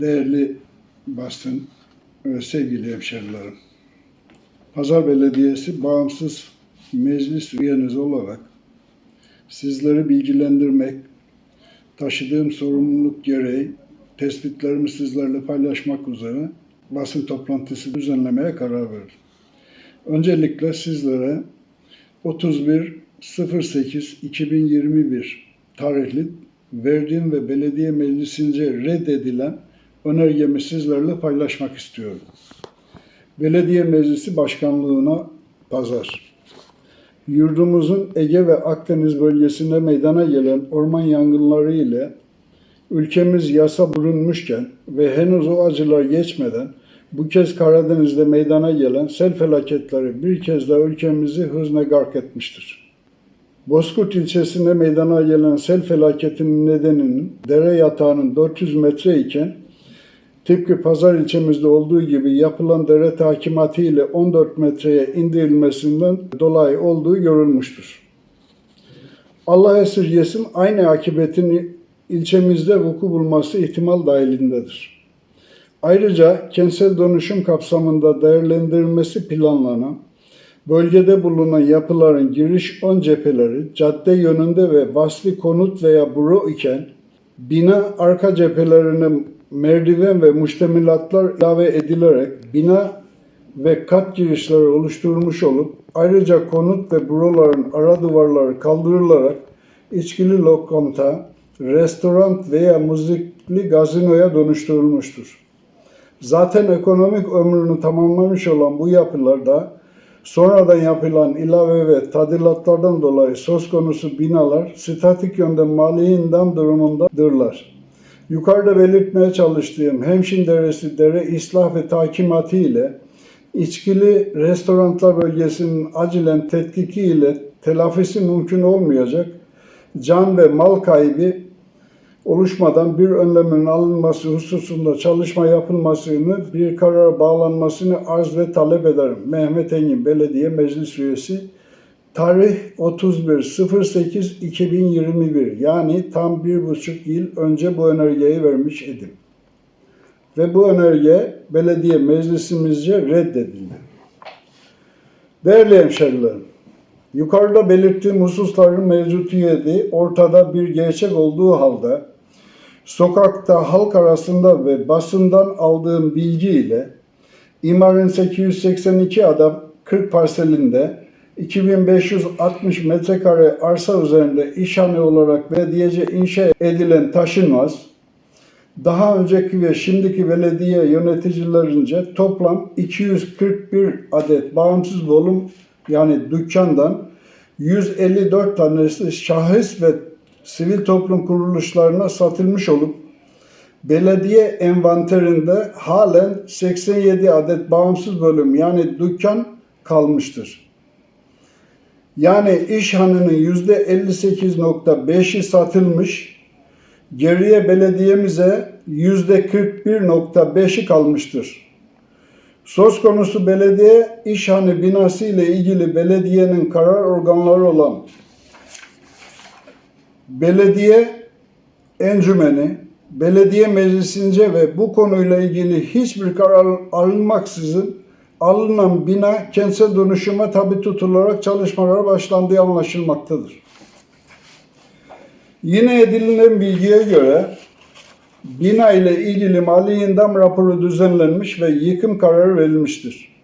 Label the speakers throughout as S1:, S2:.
S1: Değerli basın ve sevgili hemşerilerim. Pazar Belediyesi bağımsız meclis üyeniz olarak sizleri bilgilendirmek, taşıdığım sorumluluk gereği tespitlerimi sizlerle paylaşmak üzere basın toplantısı düzenlemeye karar verdim. Öncelikle sizlere 31.08.2021 tarihli verdiğim ve belediye meclisince reddedilen önergemi sizlerle paylaşmak istiyorum. Belediye Meclisi Başkanlığına pazar. Yurdumuzun Ege ve Akdeniz bölgesinde meydana gelen orman yangınları ile ülkemiz yasa bulunmuşken ve henüz o acılar geçmeden bu kez Karadeniz'de meydana gelen sel felaketleri bir kez daha ülkemizi hızla gark etmiştir. Bozkurt ilçesinde meydana gelen sel felaketinin nedeninin dere yatağının 400 metre iken tıpkı Pazar ilçemizde olduğu gibi yapılan dere takimatı ile 14 metreye indirilmesinden dolayı olduğu görülmüştür. Allah esirgesin aynı akibetin ilçemizde vuku bulması ihtimal dahilindedir. Ayrıca kentsel dönüşüm kapsamında değerlendirilmesi planlanan bölgede bulunan yapıların giriş ön cepheleri cadde yönünde ve vasfi konut veya büro iken bina arka cephelerine merdiven ve müştemilatlar ilave edilerek bina ve kat girişleri oluşturulmuş olup ayrıca konut ve büroların ara duvarları kaldırılarak içkili lokanta, restoran veya müzikli gazinoya dönüştürülmüştür. Zaten ekonomik ömrünü tamamlamış olan bu yapılarda sonradan yapılan ilave ve tadilatlardan dolayı söz konusu binalar statik yönden maliyinden durumundadırlar. Yukarıda belirtmeye çalıştığım Hemşin Deresi dere ıslah ve takimatı ile içkili restoranlar bölgesinin acilen tetkiki ile telafisi mümkün olmayacak can ve mal kaybı oluşmadan bir önlemin alınması hususunda çalışma yapılmasını, bir karara bağlanmasını arz ve talep ederim. Mehmet Engin Belediye Meclis Üyesi Tarih 31.08.2021 yani tam bir buçuk yıl önce bu önergeyi vermiş idim. Ve bu önerge belediye meclisimizce reddedildi. Değerli hemşerilerim, yukarıda belirttiğim hususların mevcutiyeti ortada bir gerçek olduğu halde sokakta halk arasında ve basından aldığım bilgi ile İmar'ın 882 adam 40 parselinde 2560 metrekare arsa üzerinde işhane olarak belediyece inşa edilen taşınmaz, daha önceki ve şimdiki belediye yöneticilerince toplam 241 adet bağımsız volüm yani dükkandan 154 tanesi şahıs ve sivil toplum kuruluşlarına satılmış olup belediye envanterinde halen 87 adet bağımsız bölüm yani dükkan kalmıştır. Yani işhanının %58.5'i satılmış, geriye belediyemize %41.5'i kalmıştır. Söz konusu belediye işhane binası ile ilgili belediyenin karar organları olan belediye encümeni, belediye meclisince ve bu konuyla ilgili hiçbir karar alınmaksızın alınan bina kentsel dönüşüme tabi tutularak çalışmalara başlandığı anlaşılmaktadır. Yine edinilen bilgiye göre bina ile ilgili mali indam raporu düzenlenmiş ve yıkım kararı verilmiştir.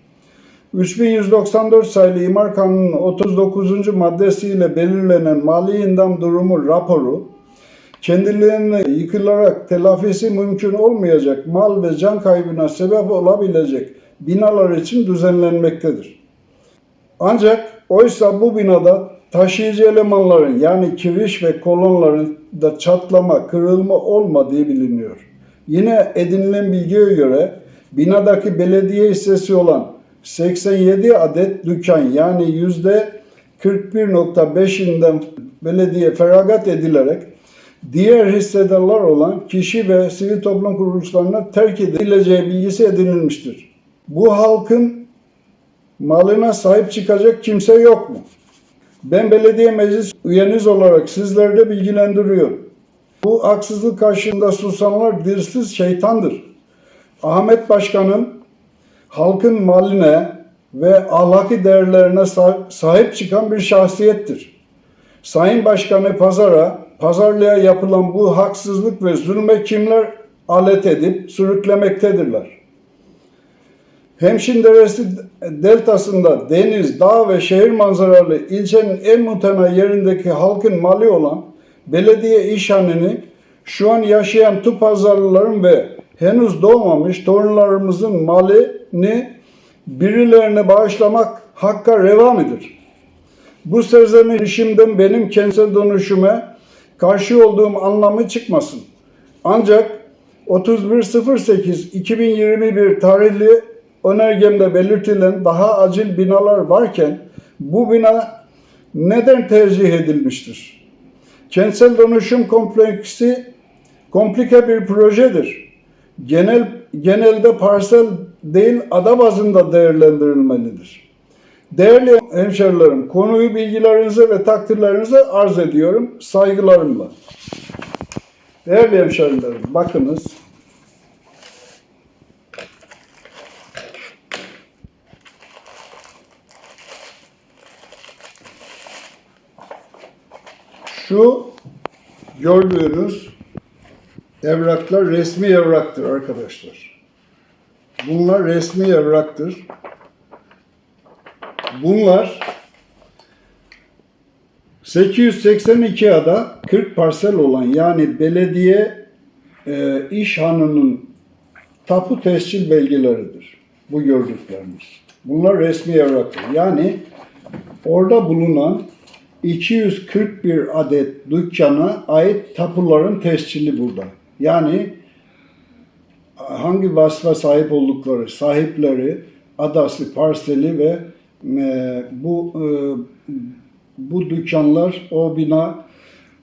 S1: 3194 sayılı İmar Kanunu'nun 39. maddesiyle belirlenen mali indam durumu raporu, kendilerine yıkılarak telafisi mümkün olmayacak mal ve can kaybına sebep olabilecek binalar için düzenlenmektedir. Ancak oysa bu binada taşıyıcı elemanların yani kiriş ve kolonların da çatlama, kırılma olmadığı biliniyor. Yine edinilen bilgiye göre binadaki belediye hissesi olan 87 adet dükkan yani yüzde 41.5'inden belediye feragat edilerek diğer hissedarlar olan kişi ve sivil toplum kuruluşlarına terk edileceği bilgisi edinilmiştir. Bu halkın malına sahip çıkacak kimse yok mu? Ben belediye meclis üyeniz olarak sizleri de bilgilendiriyorum. Bu haksızlık karşısında susanlar dirsiz şeytandır. Ahmet Başkan'ın halkın maline ve ahlaki değerlerine sah- sahip çıkan bir şahsiyettir. Sayın Başkanı pazara, pazarlığa yapılan bu haksızlık ve zulme kimler alet edip sürüklemektedirler? Hemşin Deresi deltasında deniz, dağ ve şehir manzaralı ilçenin en mutena yerindeki halkın mali olan belediye işhanını şu an yaşayan Tupazarlıların ve henüz doğmamış torunlarımızın malini birilerine bağışlamak hakka reva midir? Bu serzenişimden benim kentsel dönüşüme karşı olduğum anlamı çıkmasın. Ancak 31.08.2021 tarihli önergemde belirtilen daha acil binalar varken bu bina neden tercih edilmiştir? Kentsel dönüşüm kompleksi komplike bir projedir. Genel genelde parsel değil ada bazında değerlendirilmelidir. Değerli hemşerilerim, konuyu bilgilerinize ve takdirlerinize arz ediyorum saygılarımla. Değerli hemşerilerim, bakınız. Şu gördüğünüz evraklar resmi evraktır arkadaşlar. Bunlar resmi evraktır. Bunlar 882 ada 40 parsel olan yani belediye e, iş hanının tapu tescil belgeleridir. Bu gördüklerimiz. Bunlar resmi evraktır. Yani orada bulunan 241 adet dükkana ait tapuların tescili burada. Yani hangi vasfa sahip oldukları, sahipleri, adası, parseli ve e, bu e, bu dükkanlar o bina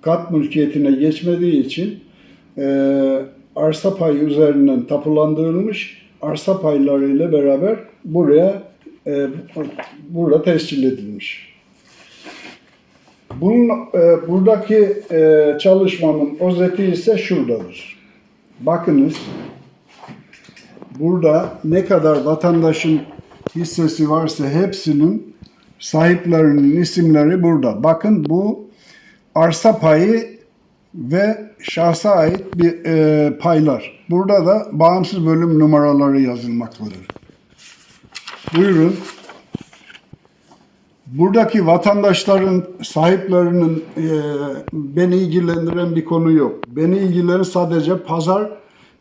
S1: kat mülkiyetine geçmediği için e, arsa payı üzerinden tapulandırılmış arsa paylarıyla beraber buraya e, burada tescil edilmiş. Bunun e, buradaki e, çalışmanın özeti ise şuradadır. Bakınız burada ne kadar vatandaşın hissesi varsa hepsinin sahiplerinin isimleri burada. Bakın bu arsa payı ve şahsa ait bir e, paylar. Burada da bağımsız bölüm numaraları yazılmaktadır. Buyurun. Buradaki vatandaşların sahiplerinin e, beni ilgilendiren bir konu yok. Beni ilgilendiren sadece pazar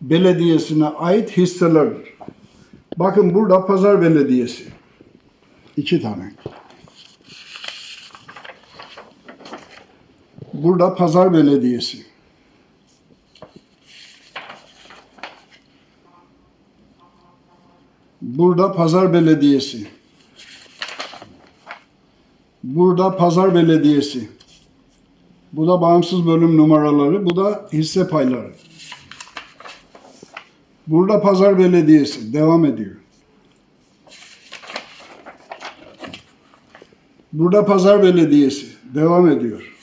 S1: belediyesine ait hisselerdir. Bakın burada pazar belediyesi. İki tane. Burada pazar belediyesi. Burada pazar belediyesi. Burada pazar belediyesi. Bu da bağımsız bölüm numaraları. Bu da hisse payları. Burada pazar belediyesi. Devam ediyor. Burada pazar belediyesi. Devam ediyor.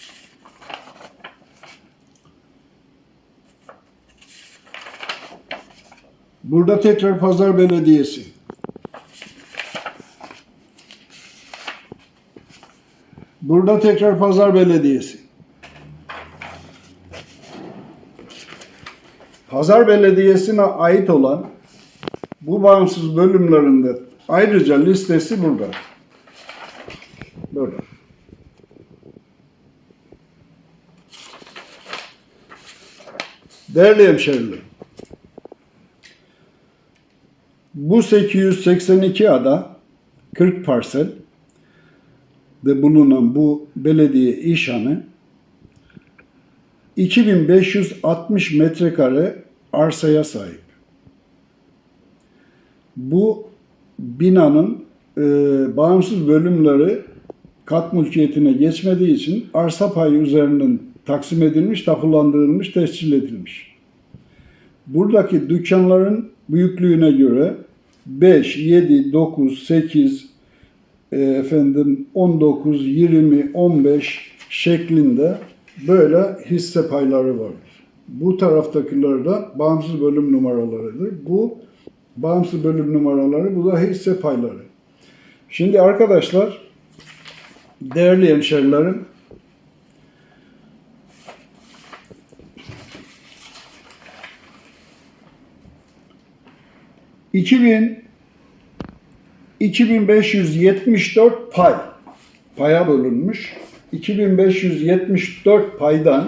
S1: Burada tekrar pazar belediyesi. Burada tekrar pazar belediyesi. Pazar Belediyesi'ne ait olan bu bağımsız bölümlerinde ayrıca listesi burada. Burada. Değerli hemşerilerim, bu 882 ada 40 parsel de bulunan bu belediye işhanı 2560 metrekare arsaya sahip. Bu binanın e, bağımsız bölümleri kat mülkiyetine geçmediği için arsa payı üzerinden taksim edilmiş, tapulandırılmış, tescil edilmiş. Buradaki dükkanların büyüklüğüne göre 5, 7, 9, 8, e, efendim 19, 20, 15 şeklinde böyle hisse payları vardır. Bu taraftakiler de bağımsız bölüm numaralarıdır. Bu bağımsız bölüm numaraları, bu da hisse payları. Şimdi arkadaşlar, değerli hemşerilerim, ...2000 2574 pay paya bölünmüş. 2574 paydan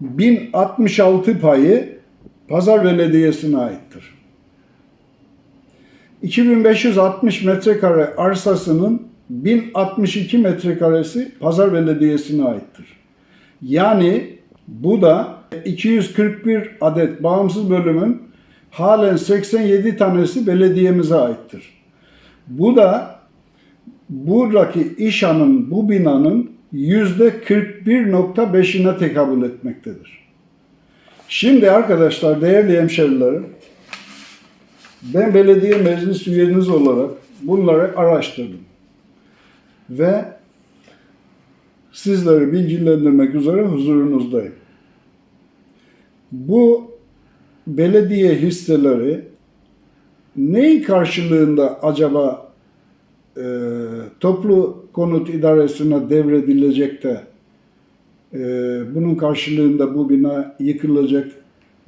S1: 1066 payı Pazar Belediyesi'ne aittir. 2560 metrekare arsasının 1062 metrekaresi Pazar Belediyesi'ne aittir. Yani bu da 241 adet bağımsız bölümün halen 87 tanesi belediyemize aittir. Bu da buradaki İşA'nın, bu binanın yüzde 41.5'ine tekabül etmektedir. Şimdi arkadaşlar, değerli hemşerilerim, ben belediye meclis üyeniz olarak bunları araştırdım. Ve sizleri bilgilendirmek üzere huzurunuzdayım. Bu belediye hisseleri neyin karşılığında acaba e, toplu konut idaresine devredilecek de e, bunun karşılığında bu bina yıkılacak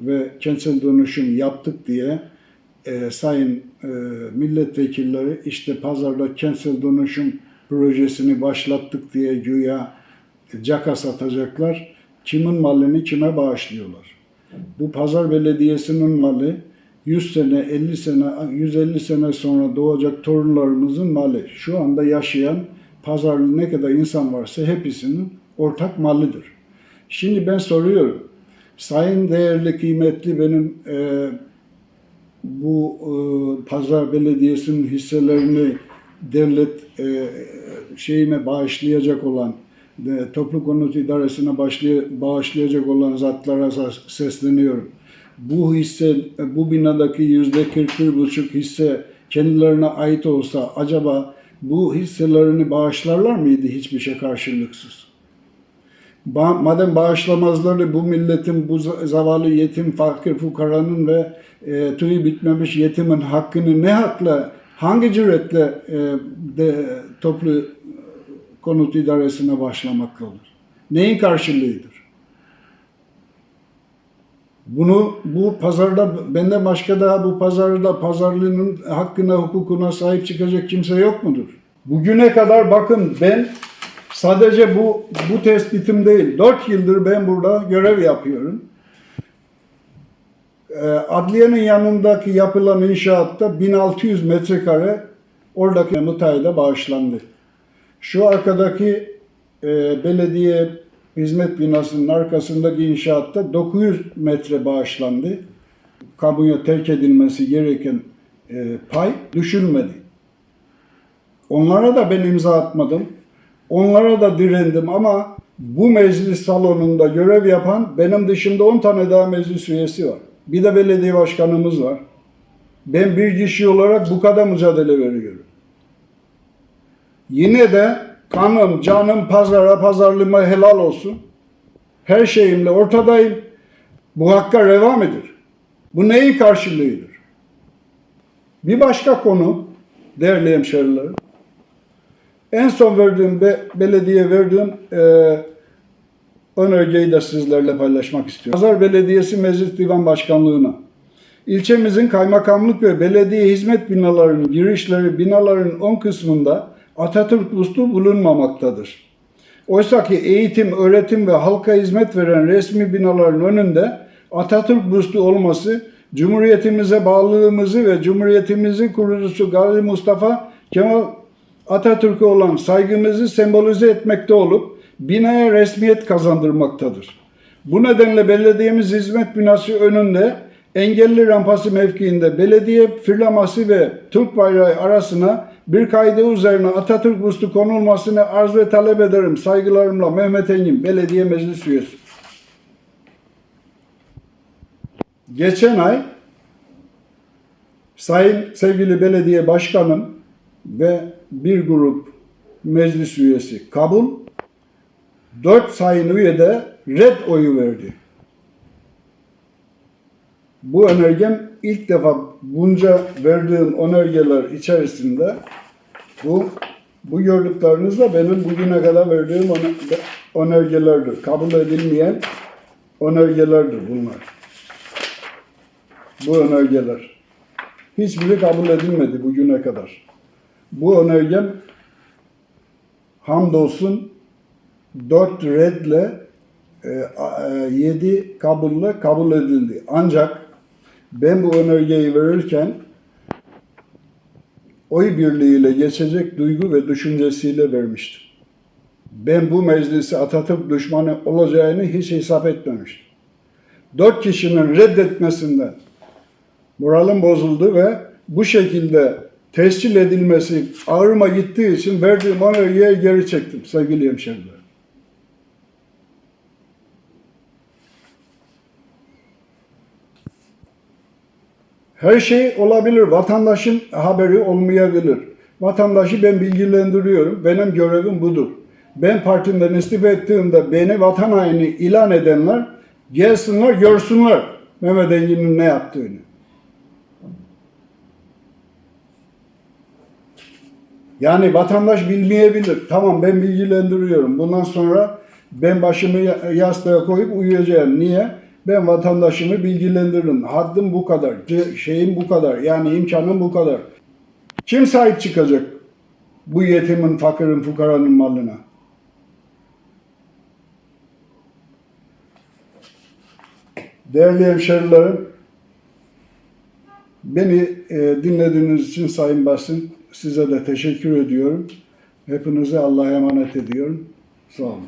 S1: ve kentsel dönüşüm yaptık diye e, sayın e, milletvekilleri işte pazarda kentsel dönüşüm projesini başlattık diye güya caka satacaklar. Kimin malını kime bağışlıyorlar? Bu pazar belediyesinin malı 100 sene, 50 sene, 150 sene sonra doğacak torunlarımızın malı. Şu anda yaşayan pazarlı ne kadar insan varsa hepsinin ortak malıdır. Şimdi ben soruyorum. Sayın değerli, kıymetli benim e, bu e, pazar belediyesinin hisselerini devlet e, şeyine bağışlayacak olan toplu konut idaresine bağışlayacak olan zatlara ses- sesleniyorum. Bu hisse, bu binadaki yüzde 41,5 hisse kendilerine ait olsa acaba bu hisselerini bağışlarlar mıydı hiçbir şey karşılıksız? Ba- madem bağışlamazlardı bu milletin, bu za- zavallı yetim, fakir, fukaranın ve e, tüyü bitmemiş yetimin hakkını ne hakla, hangi cüretle e, de, toplu konut idaresine başlamaktadır? Neyin karşılığıdır? Bunu bu pazarda benden başka daha bu pazarda pazarlığının hakkına hukukuna sahip çıkacak kimse yok mudur? Bugüne kadar bakın ben sadece bu bu tespitim değil. 4 yıldır ben burada görev yapıyorum. Ee, Adliyenin yanındaki yapılan inşaatta 1600 metrekare oradaki müteahhide bağışlandı. Şu arkadaki e, belediye hizmet binasının arkasındaki inşaatta 900 metre bağışlandı. Kamuya terk edilmesi gereken e, pay düşülmedi. Onlara da ben imza atmadım. Onlara da direndim ama bu meclis salonunda görev yapan benim dışımda 10 tane daha meclis üyesi var. Bir de belediye başkanımız var. Ben bir kişi olarak bu kadar mücadele veriyorum. Yine de kanım, canım pazara, pazarlığıma helal olsun. Her şeyimle ortadayım. Bu hakka reva midir? Bu neyin karşılığıdır? Bir başka konu, değerli hemşerilerim. En son verdiğim, be, belediye verdiğim e, önergeyi de sizlerle paylaşmak istiyorum. Pazar Belediyesi Meclis Divan Başkanlığı'na İlçemizin kaymakamlık ve belediye hizmet binalarının girişleri binaların 10 kısmında Atatürk bustu bulunmamaktadır. Oysa ki eğitim, öğretim ve halka hizmet veren resmi binaların önünde Atatürk bustu olması Cumhuriyetimize bağlılığımızı ve Cumhuriyetimizin kurucusu Gazi Mustafa Kemal Atatürk'e olan saygımızı sembolize etmekte olup binaya resmiyet kazandırmaktadır. Bu nedenle belediyemiz hizmet binası önünde engelli rampası mevkiinde belediye firlaması ve Türk bayrağı arasına bir kaide üzerine Atatürk bustu konulmasını arz ve talep ederim. Saygılarımla Mehmet Engin, belediye meclis üyesi. Geçen ay Sayın sevgili belediye başkanım ve bir grup meclis üyesi kabul, dört sayın üye de red oyu verdi. Bu önergem ilk defa bunca verdiğim önergeler içerisinde bu bu gördükleriniz de benim bugüne kadar verdiğim öne- önergelerdir. Kabul edilmeyen önergelerdir bunlar. Bu önergeler. Hiçbiri kabul edilmedi bugüne kadar. Bu önergem hamdolsun 4 redle 7 kabulle kabul edildi. Ancak ben bu önergeyi verirken oy birliğiyle geçecek duygu ve düşüncesiyle vermiştim. Ben bu meclisi Atatürk düşmanı olacağını hiç hesap etmemiştim. Dört kişinin reddetmesinden moralim bozuldu ve bu şekilde tescil edilmesi ağrıma gittiği için verdiğim önergeyi geri çektim sevgili hemşeriler. Her şey olabilir. Vatandaşın haberi olmayabilir. Vatandaşı ben bilgilendiriyorum. Benim görevim budur. Ben partimden istifa ettiğimde beni vatan haini ilan edenler gelsinler görsünler Mehmet Engin'in ne yaptığını. Yani vatandaş bilmeyebilir. Tamam ben bilgilendiriyorum. Bundan sonra ben başımı ya- yastığa koyup uyuyacağım. Niye? Ben vatandaşımı bilgilendiririm. Haddim bu kadar. Şeyim bu kadar. Yani imkanım bu kadar. Kim sahip çıkacak bu yetimin, fakirin, fukaranın malına? Değerli hemşerilerim, beni e, dinlediğiniz için Sayın Basın size de teşekkür ediyorum. Hepinize Allah'a emanet ediyorum. Sağ olun.